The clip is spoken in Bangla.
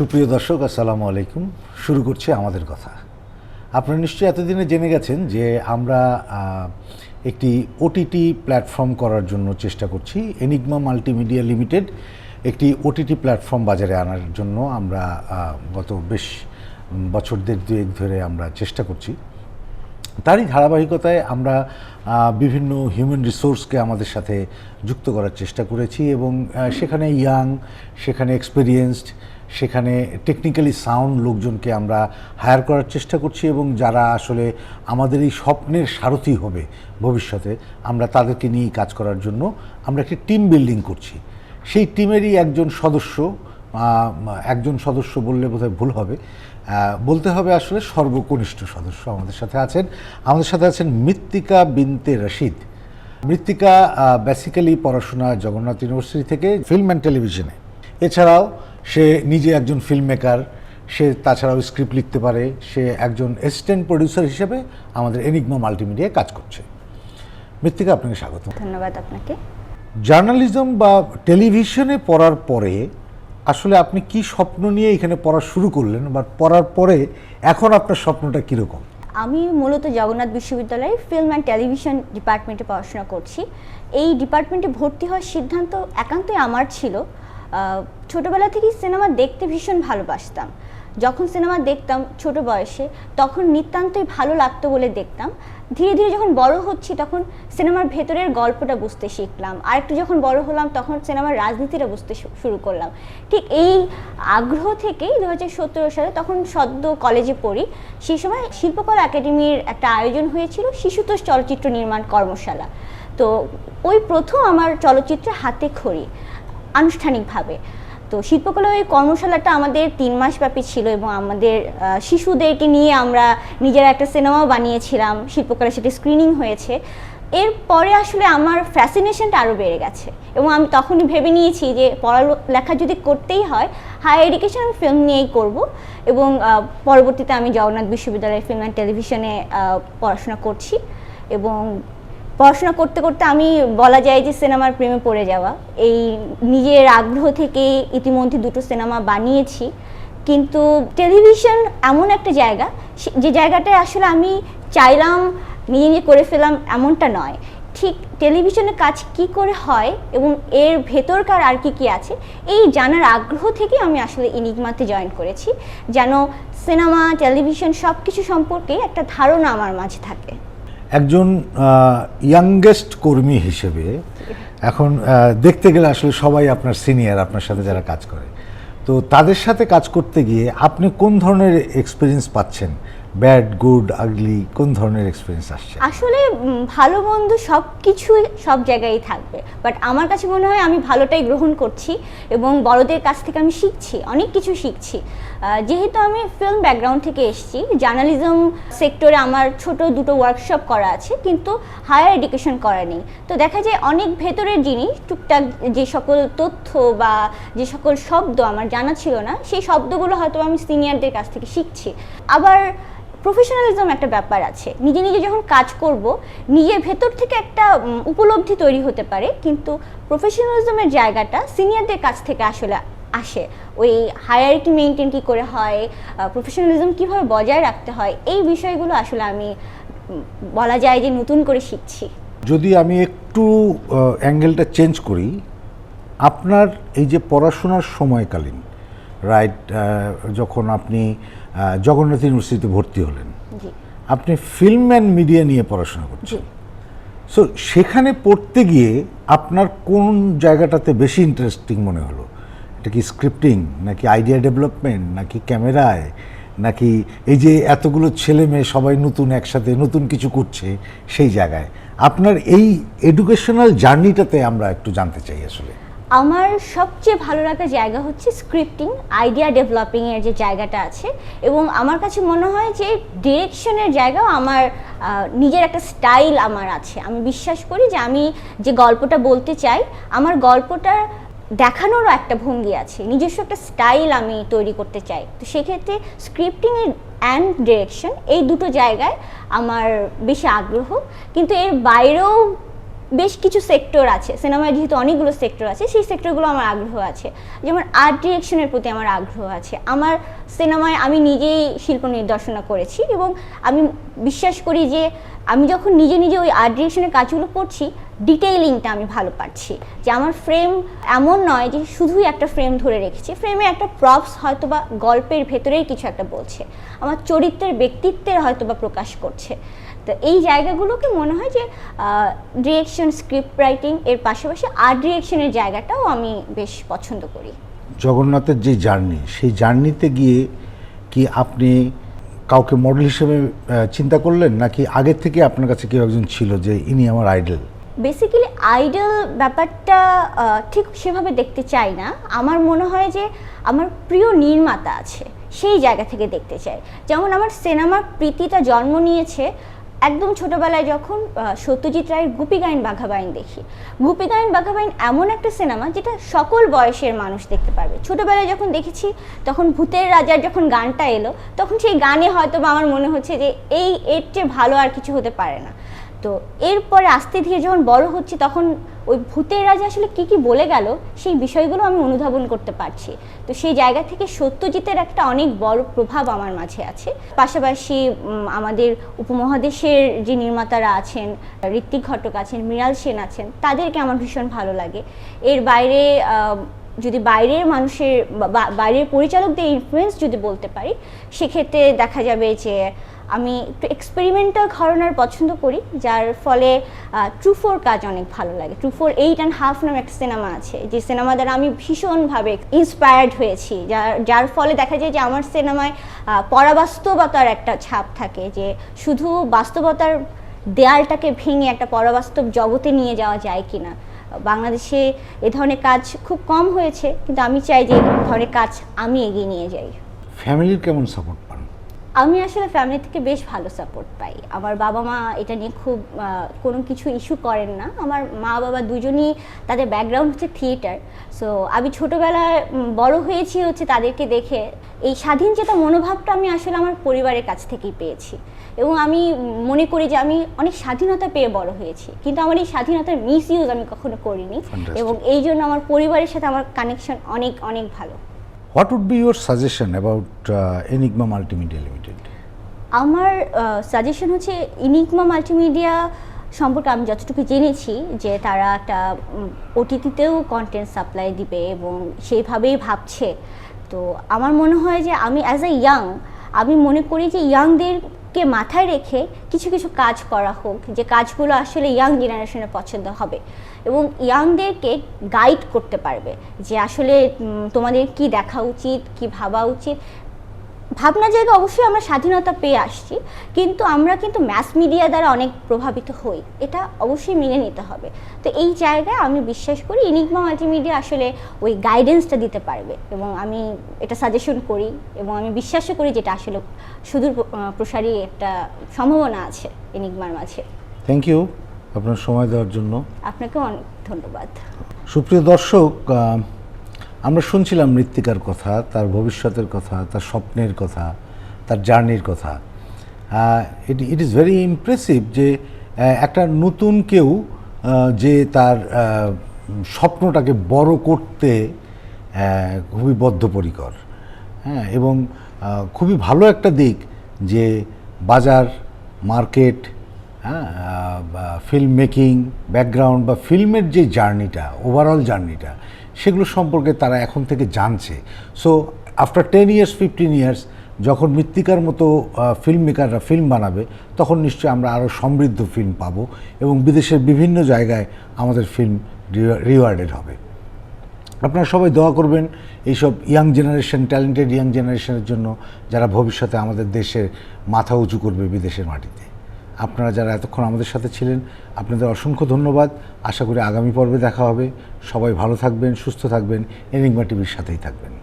সুপ্রিয় দর্শক, আসসালামু আলাইকুম। শুরু করছি আমাদের কথা। আপনারা নিশ্চয়ই এতদিনে জেনে গেছেন যে আমরা একটি ওটিটি প্ল্যাটফর্ম করার জন্য চেষ্টা করছি। এনিগমা মাল্টিমিডিয়া লিমিটেড একটি ওটিটি প্ল্যাটফর্ম বাজারে আনার জন্য আমরা গত বেশ বছর দেড় দুয়েক ধরে আমরা চেষ্টা করছি। তারই ধারাবাহিকতায় আমরা বিভিন্ন হিউম্যান রিসোর্সকে আমাদের সাথে যুক্ত করার চেষ্টা করেছি এবং সেখানে ইয়াং সেখানে এক্সপেরিয়েন্সড সেখানে টেকনিক্যালি সাউন্ড লোকজনকে আমরা হায়ার করার চেষ্টা করছি এবং যারা আসলে আমাদের এই স্বপ্নের সারথি হবে ভবিষ্যতে, আমরা তাদেরকে নিয়েই কাজ করার জন্য আমরা একটি টিম বিল্ডিং করছি। সেই টিমেরই একজন সদস্য একজন সদস্য বললে বোধহয় ভুল হবে বলতে হবে আসলে সর্বকনিষ্ঠ সদস্য আমাদের সাথে আছেন। আমাদের সাথে আছেন মৃত্তিকা বিনতে রশিদ। মৃত্তিকা বেসিক্যালি পড়াশোনা জগন্নাথ ইউনিভার্সিটি থেকে ফিল্ম অ্যান্ড টেলিভিশনে এছাড়াও সে নিজে একজন ফিল্ম মেকার সে তাছাড়াও স্ক্রিপ্ট লিখতে পারে সে একজন অ্যাসিস্ট্যান্ট প্রডিউসার হিসেবে আমাদের এনিগমা মাল্টিমিডিয়ায় কাজ করছে। মৃত্তিকা আপনাকে স্বাগত। ধন্যবাদ আপনাকে। জার্নালিজম বা টেলিভিশনে পড়ার পরে আসলে আপনি কি স্বপ্ন নিয়ে এখানে পড়া শুরু করলেন বা পড়ার পরে এখন আপনার স্বপ্নটা কীরকম? আমি মূলত জগন্নাথ বিশ্ববিদ্যালয়ে ফিল্ম অ্যান্ড টেলিভিশন ডিপার্টমেন্টে পড়াশোনা করছি। এই ডিপার্টমেন্টে ভর্তি হওয়ার সিদ্ধান্ত একান্তই আমার ছিল। ছোটবেলা থেকেই সিনেমা দেখতে ভীষণ ভালোবাসতাম। যখন সিনেমা দেখতাম ছোট বয়সে, তখন নিতান্তই ভালো লাগতো বলে দেখতাম। ধীরে ধীরে যখন বড় হচ্ছি, তখন সিনেমার ভেতরের গল্পটা বুঝতে শিখলাম। আর একটু যখন বড় হলাম, তখন সিনেমার রাজনীতিটা বুঝতে শুরু করলাম। ঠিক এই আগ্রহ থেকেই দু হাজার সতেরো সালে তখন সদ্য কলেজে পড়ি। সেই সময় শিল্পকলা একাডেমির একটা আয়োজন হয়েছিল, শিশুতোষ চলচ্চিত্র নির্মাণ কর্মশালা। তো ওই প্রথম আমার চলচ্চিত্রে হাতে খড়ি। আনুষ্ঠানিকভাবে। তো শিল্পকলা ওই কর্মশালাটা আমাদের তিন মাস ব্যাপী ছিল এবং আমাদের শিশুদেরকে নিয়ে আমরা নিজেরা একটা সিনেমাও বানিয়েছিলাম শিল্পকলা সেটি স্ক্রিনিং হয়েছে। এরপরে আসলে আমার ফ্যাসিনেশনটা আরও বেড়ে গেছে এবং আমি তখনই ভেবে নিয়েছি যে পড়ালেখা যদি করতেই হয় হায়ার এডুকেশন ফিল্ম নিয়েই করব এবং পরবর্তীতে আমি জগন্নাথ বিশ্ববিদ্যালয়ের ফিল্ম অ্যান্ড টেলিভিশনে পড়াশোনা করছি এবং পড়াশোনা করতে করতে আমি বলা যায় যে সিনেমার প্রেমে পড়ে যাওয়া। এই নিজের আগ্রহ থেকে ইতিমধ্যে দুটো সিনেমা বানিয়েছি। কিন্তু টেলিভিশন এমন একটা জায়গা যে জায়গাটায় আসলে আমি চাইলাম নিজে নিজে করে ফেলাম এমনটা নয়। ঠিক টেলিভিশনে কাজ কি করে হয় এবং এর ভেতরকার আর কি কি আছে, এই জানার আগ্রহ থেকে আমি আসলে ইনিগমাতে জয়েন করেছি। যেন সিনেমা, টেলিভিশন সব কিছু সম্পর্কে একটা ধারণা আমার মাঝে থাকে। একজন ইয়াংগেস্ট কর্মী হিসেবে এখন দেখতে গেলে আসলে সবাই আপনার সিনিয়র আপনার সাথে যারা কাজ করে। তো তাদের সাথে কাজ করতে গিয়ে আপনি কোন ধরনের এক্সপিরিয়েন্স পাচ্ছেন? ব্যাড, গুড, আগলি, কোন ধরনের এক্সপিরিয়েন্স আসছে? আসলে ভালো, মন্দ সব কিছুই সব জায়গায় থাকবে। বাট আমার কাছে মনে হয় আমি ভালোটাই গ্রহণ করছি এবং বড়দের কাছ থেকে আমি শিখছি, অনেক কিছু শিখছি। যেহেতু আমি ফিল্ম ব্যাকগ্রাউন্ড থেকে এসেছি জার্নালিজম সেক্টরে আমার ছোট দুটো ওয়ার্কশপ করা আছে, কিন্তু হায়ার এডুকেশন করা নেই। তো দেখা যায় অনেক ভেতরের জিনিস, টুকটাক যে সকল তথ্য বা যে সকল শব্দ আমার জানা ছিল না, সেই শব্দগুলো হয়তো আমি সিনিয়রদের কাছ থেকে শিখছি। আবার প্রফেশনালিজম একটা ব্যাপার আছে। নিজে নিজে যখন কাজ করব, নিজের ভেতর থেকে একটা উপলব্ধি তৈরি হতে পারে, কিন্তু প্রফেশনালিজমের জায়গাটা সিনিয়রদের কাছ থেকে আসলে আসে। ওই হায়ারিটি মেনটেন কী করে হয় প্রফেশনালিজম কীভাবে বজায় রাখতে হয়, এই বিষয়গুলো আসলে আমি বলা যায় যে নতুন করে শিখছি। যদি আমি একটু অ্যাঙ্গেলটা চেঞ্জ করি, আপনার এই যে পড়াশোনার সময়কালীন রাইট যখন আপনি জগন্নাথ ইউনিভার্সিটিতে ভর্তি হলেন। আপনি ফিল্ম অ্যান্ড মিডিয়া নিয়ে পড়াশোনা করছেন। সো সেখানে পড়তে গিয়ে আপনার কোন জায়গাটাতে বেশি ইন্টারেস্টিং মনে হলো? এটা কি স্ক্রিপ্টিং নাকি আইডিয়া ডেভেলপমেন্ট নাকি ক্যামেরায় নাকি এই যে এতগুলো ছেলে মেয়ে সবাই নতুন একসাথে নতুন কিছু করছে সেই জায়গায়? আপনার এই এডুকেশনাল জার্নিটাতে আমরা একটু জানতে চাই আসলে। আমার সবচেয়ে ভালো লাগা জায়গা হচ্ছে স্ক্রিপ্টিং আইডিয়া ডেভেলপিং এর যে জায়গাটা আছে এবং আমার কাছে মনে হয় যে ডিরেকশনের জায়গাও আমার নিজের একটা স্টাইল আমার আছে। আমি বিশ্বাস করি যে আমি যে গল্পটা বলতে চাই, আমার গল্পটা দেখানোরও একটা ভঙ্গি আছে, নিজস্ব একটা স্টাইল আমি তৈরি করতে চাই। তো সেক্ষেত্রে স্ক্রিপ্টিং অ্যান্ড ডিরেকশন এই দুটো জায়গায় আমার বেশি আগ্রহ। কিন্তু এর বাইরেও বেশ কিছু সেক্টর আছে সিনেমায় যেহেতু অনেকগুলো সেক্টর আছে, সেই সেক্টরগুলো আমার আগ্রহ আছে। যেমন আর্ট ডিরেকশনের প্রতি আমার আগ্রহ আছে। আমার সিনেমায় আমি নিজেই শিল্প নির্দেশনা করেছি এবং আমি বিশ্বাস করি যে আমি যখন নিজে নিজে ওই আর্ট ডিরেকশনের কাজগুলো করছি ডিটেইলিংটা আমি ভালো পাচ্ছি যে আমার ফ্রেম এমন নয় যে শুধুই একটা ফ্রেম ধরে রেখেছি। ফ্রেমে একটা প্রপস হয়তো বা গল্পের ভেতরেই কিছু একটা বলছে। আমার চরিত্রের ব্যক্তিত্বের হয়তো বা প্রকাশ করছে। তো এই জায়গাগুলোকে মনে হয় যে ডিরেকশন স্ক্রিপ্ট রাইটিং এর পাশাপাশি আর্ট ডিরেকশনের জায়গাটাও আমি বেশ পছন্দ করি। জগন্নাথের যে জার্নি সেই জার্নিতে গিয়ে কি আপনি কাউকে মডেল হিসেবে চিন্তা করলেন? নাকি আগের থেকে আপনার কাছে কেউ একজন ছিল যে ইনি আমার আইডল বেসিক্যালি আইডল ব্যাপারটা ঠিক সেভাবে দেখতে চাই না। আমার মনে হয় যে আমার প্রিয় নির্মাতা আছে সেই জায়গা থেকে দেখতে চাই। যেমন আমার সিনেমার প্রীতিটা জন্ম নিয়েছে একদম ছোটবেলায় যখন সত্যজিৎ রায়ের গুপি গাইন বাঘাবাইন দেখি। গুপি গাইন বাঘাবাইন এমন একটা সিনেমা যেটা সকল বয়সের মানুষ দেখতে পারবে। ছোটবেলায় যখন দেখেছি, তখন ভূতের রাজার যখন গানটা এলো, তখন সেই গানে হয়তো বা আমার মনে হচ্ছে যে, এই এর চেয়ে ভালো আর কিছু হতে পারে না। তো এরপরে আস্তে ধীরে যখন বড় হচ্ছে, তখন ওই ভূতের রাজা আসলে কি কি বলে গেল, সেই বিষয়গুলো আমি অনুধাবন করতে পারছি। তো সেই জায়গা থেকে সত্যজিতের একটা অনেক বড় প্রভাব আমার মাঝে আছে। পাশাপাশি আমাদের উপমহাদেশের যে নির্মাতারা আছেন, ঋত্বিক ঘটক আছেন, মৃণাল সেন আছেন, তাদেরকে আমার ভীষণ ভালো লাগে। এর বাইরে যদি বাইরের মানুষের বাইরের পরিচালকদের ইনফ্লুয়েন্স যদি বলতে পারি, সেক্ষেত্রে দেখা যাবে যে আমি একটু এক্সপেরিমেন্টাল ঘরনার পছন্দ করি, যার ফলে ট্রুফোর কাজ অনেক ভালো লাগে। ট্রুফোর এইট অ্যান্ড হাফ নামে একটা সিনেমা আছে, যে সিনেমা দ্বারা আমি ভীষণভাবে ইন্সপায়ার্ড হয়েছি। যার যার ফলে দেখা যায় যে আমার সিনেমায় পরাবাস্তবতার একটা ছাপ থাকে, যে শুধু বাস্তবতার দেয়ালটাকে ভেঙে একটা পরাবাস্তব জগতে নিয়ে যাওয়া যায় কিনা। বাংলাদেশে এ ধরনের কাজ খুব কম হয়েছে কিন্তু আমি চাই যে এই ধরনের কাজ আমি এগিয়ে নিয়ে যাই। ফ্যামিলির কেমন সাপোর্ট পান? আমি আসলে ফ্যামিলি থেকে বেশ ভালো সাপোর্ট পাই। আমার বাবা মা এটা নিয়ে খুব কোনো কিছু ইস্যু করেন না। আমার মা বাবা দুজনই তাদের ব্যাকগ্রাউন্ড হচ্ছে থিয়েটার সো আমি ছোটোবেলায় বড় হয়েছি হচ্ছে তাদেরকে দেখে এই স্বাধীন চেতা মনোভাবটা আমি আসলে আমার পরিবারের কাছ থেকেই পেয়েছি। এবং আমি মনে করি যে আমি অনেক স্বাধীনতা পেয়ে বড় হয়েছি। কিন্তু আমার এই স্বাধীনতার মিস ইউজ আমি কখনো করিনি এবং এই জন্য আমার পরিবারের সাথে আমার কানেকশন অনেক অনেক ভালো। What would be your suggestion about Enigma multimedia limited আমার সাজেশন হচ্ছে ইনিকমা মাল্টিমিডিয়া সম্পর্কে আমি যতটুকু জেনেছি যে তারা একটা ওটিটিতেও কন্টেন্ট সাপ্লাই দিবে এবং সেইভাবেই ভাবছে। তো আমার মনে হয় যে আমি অ্যাজ এ ইয়াং আমি মনে করি যে ইয়াংদেরকে মাথায় রেখে কিছু কিছু কাজ করা হোক, যে কাজগুলো আসলে ইয়াং জেনারেশনের পছন্দ হবে এবং ইয়াংদেরকে গাইড করতে পারবে যে আসলে তোমাদের কি দেখা উচিত, কি ভাবা উচিত। ভাবনা জায়গা অবশ্যই আমরা স্বাধীনতা পেয়ে আসছি কিন্তু আমরা কিন্তু ম্যাস মিডিয়া দ্বারা অনেক প্রভাবিত হই এটা অবশ্যই মেনে নিতে হবে। তো এই জায়গায় আমি বিশ্বাস করি ইনিগমা মাল্টিমিডিয়া আসলে ওই গাইডেন্সটা দিতে পারবে এবং আমি এটা সাজেশন করি এবং আমি বিশ্বাসও করি যেটা আসলে সুদূর প্রসারী একটা সম্ভাবনা আছে ইনিগমার মাঝে। থ্যাংক ইউ আপনার সময় দেওয়ার জন্য। আপনাকে অনেক ধন্যবাদ। সুপ্রিয় দর্শক আমরা শুনছিলাম মৃত্তিকার কথা, তার ভবিষ্যতের কথা, তার স্বপ্নের কথা, তার জার্নির কথা। It it is very impressive যে একটা নতুন কেউ যে তার স্বপ্নটাকে বড় করতে খুবই বদ্ধপরিকর। হ্যাঁ এবং খুবই ভালো একটা দিক যে বাজার, মার্কেট হ্যাঁ ফিল্ম মেকিং ব্যাকগ্রাউন্ড বা ফিল্মের যে জার্নিটা ওভারঅল জার্নিটা সেগুলো সম্পর্কে তারা এখন থেকে জানছে। So after ten years fifteen years যখন মৃত্তিকার মতো ফিল্ম মেকাররা ফিল্ম বানাবে, তখন নিশ্চয়ই আমরা আরও সমৃদ্ধ ফিল্ম পাব এবং বিদেশের বিভিন্ন জায়গায় আমাদের ফিল্ম রিওয়ার্ডেড হবে। আপনারা সবাই দোয়া করবেন এইসব ইয়াং জেনারেশন ট্যালেন্টেড ইয়াং জেনারেশনের জন্য, যারা ভবিষ্যতে আমাদের দেশের মাথা উঁচু করবে বিদেশের মাটিতে। আপনারা যারা এতক্ষণ আমাদের সাথে ছিলেন, আপনাদের অসংখ্য ধন্যবাদ। আশা করি আগামী পর্বে দেখা হবে। সবাই ভালো থাকবেন, সুস্থ থাকবেন। এনিগমা টিভির সাথেই থাকবেন।